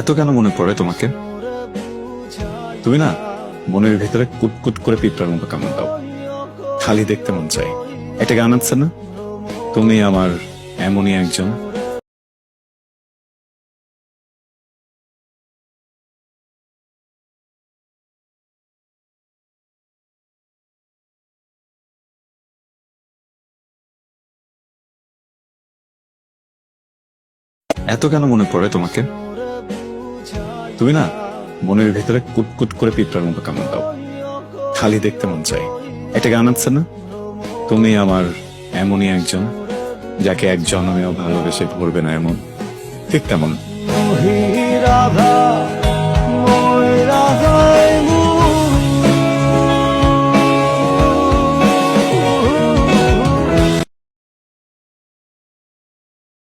এত কেন মনে পড়ে তোমাকে? তুমি না মনের ভেতরে কুটকুট করে পিঁপড়ার মতো কামড় দাও। খালি দেখতে মন চাই। এটা গান আছে না? তুমি আমার এমনই একজন। এত কেন মনে পড়ে তোমাকে? তুমি না মনের ভিতরে কুটকুট করে পিঁপড়ার মতো কামড় দাও। খালি দেখতে মন চাই। এটা গান আছে না? তুমি আমার এমনই একজন, যাকে এক জনমেও ভালোবেসে ভরবে না এমন। ঠিক তেমন। রাধা